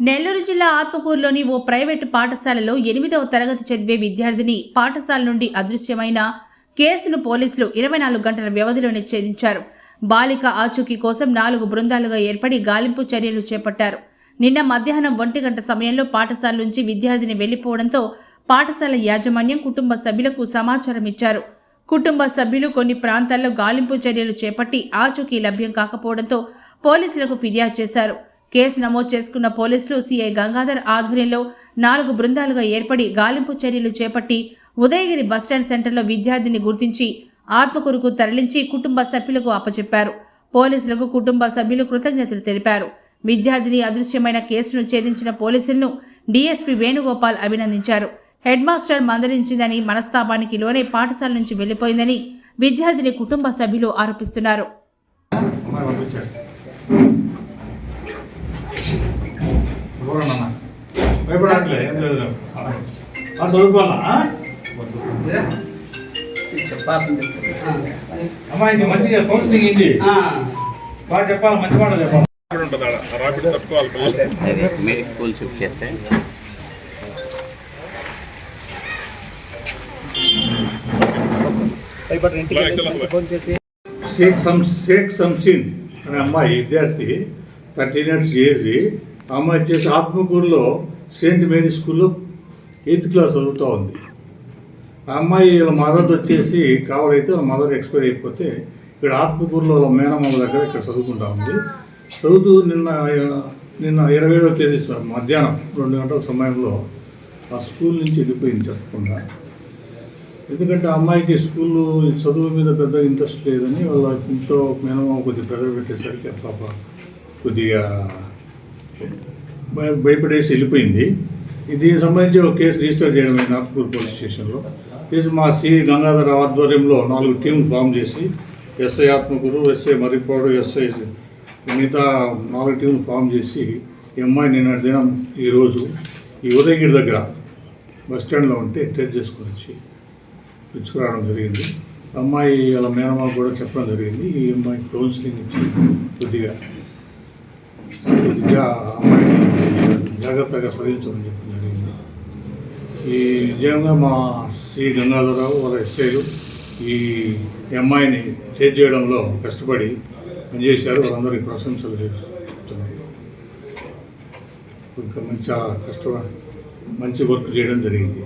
నెల్లూరు జిల్లా ఆత్మకూరులోని ఓ ప్రైవేటు పాఠశాలలో ఎనిమిదవ తరగతి చదివే విద్యార్థిని పాఠశాల నుండి అదృశ్యమైన కేసును పోలీసులు ఇరవై నాలుగు గంటల వ్యవధిలోనే ఛేదించారు. బాలిక ఆచూకీ కోసం నాలుగు బృందాలుగా ఏర్పడి గాలింపు చర్యలు చేపట్టారు. నిన్న మధ్యాహ్నం ఒంటి గంట సమయంలో పాఠశాల నుంచి విద్యార్థిని వెళ్ళిపోవడంతో పాఠశాల యాజమాన్యం కుటుంబ సభ్యులకు సమాచారం ఇచ్చారు. కుటుంబ సభ్యులు కొన్ని ప్రాంతాల్లో గాలింపు చర్యలు చేపట్టి ఆచూకీ లభ్యం కాకపోవడంతో పోలీసులకు ఫిర్యాదు చేశారు. కేసు నమోదు చేసుకున్న పోలీసులు సీఐ గంగాధర్ ఆధ్వర్యంలో నాలుగు బృందాలుగా ఏర్పడి గాలింపు చర్యలు చేపట్టి ఉదయగిరి బస్టాండ్ సెంటర్లో విద్యార్థిని గుర్తించి ఆత్మకూరుకు తరలించి కుటుంబ సభ్యులకు అప్పచెప్పారు. పోలీసులకు కుటుంబ సభ్యులు కృతజ్ఞతలు తెలిపారు. విద్యార్థిని అదృశ్యమైన కేసును ఛేదించిన పోలీసులను డీఎస్పీ వేణుగోపాల్ అభినందించారు. హెడ్ మాస్టర్ మందలించిందని మనస్తాపానికి లోనే పాఠశాల నుంచి వెళ్ళిపోయిందని విద్యార్థిని కుటుంబ సభ్యులు ఆరోపిస్తున్నారు. చూడండి భయపడట్లే ఏం లేదు చదువుకోవాలా ఆ? అమ్మాయికి మంచిగా కౌన్సిలింగ్ ఏంటి బాగా చెప్పాలి మంచి మాట చెప్పాలి? స్కూల్ షిఫ్ట్ చేస్తే. షేక్ సమ్ షేక్ సంసీన్ అనే అమ్మాయి విద్యార్థి థర్టీన్ ఇయర్స్ ఏజ్ అమ్మాయి వచ్చేసి ఆత్మకూరులో సెయింట్ మేరీ స్కూల్లో ఎయిత్ క్లాస్ చదువుతూ ఉంది. ఆ అమ్మాయి వాళ్ళ మదర్ వచ్చేసి కావాలైతే వాళ్ళ మదర్ ఎక్స్పైర్ అయిపోతే ఇక్కడ ఆత్మకూరులో వాళ్ళ మేనమామ దగ్గర ఇక్కడ చదువుకుంటా ఉంది. చదువుతూ నిన్న నిన్న ఇరవై ఏడవ తేదీ సార్ మధ్యాహ్నం రెండు గంటల సమయంలో ఆ స్కూల్ నుంచి వెళ్ళిపోయింది చెప్పకుండా. ఎందుకంటే ఆ అమ్మాయికి స్కూల్ చదువు మీద పెద్ద ఇంట్రెస్ట్ లేదని వాళ్ళ ఇంట్లో మేనమామ కొద్దిగా ప్రెజర్ పెట్టేసరికి పాప కొద్దిగా భయపడేసి వెళ్ళిపోయింది. దీనికి సంబంధించి ఒక కేసు రిజిస్టర్ చేయడం నాగ్పూర్ పోలీస్ స్టేషన్లో. కేసు మా సి గంగాధర ఆధ్వర్యంలో నాలుగు టీంలు ఫామ్ చేసి SI Atmakur SI Marripadu SI మిగతా నాలుగు టీంలు ఫామ్ చేసి ఎంఐ నిన్న దినం ఈరోజు ఈ ఉదయగిరి దగ్గర బస్ స్టాండ్లో ఉంటే టెస్ట్ చేసుకొని వచ్చి పిలుచుకురావడం జరిగింది. అమ్మాయి వాళ్ళ మేనమామ కూడా చెప్పడం జరిగింది. ఈ అమ్మాయి కౌన్సిలింగ్ ఇచ్చి కొద్దిగా కొద్దిగా అమ్మాయిని జాగ్రత్తగా సరించమని చెప్పడం జరిగింది. ఈ నిజంగా మా సి గంగాధరరావు వాళ్ళ ఎస్ఐలు ఈ అమ్మాయిని టేస్ట్ చేయడంలో కష్టపడి పనిచేశారు. వాళ్ళందరికీ ప్రశంసలు చెప్తున్నారు ఇంకా మంచి చాలా కష్టం మంచి వర్క్ చేయడం జరిగింది.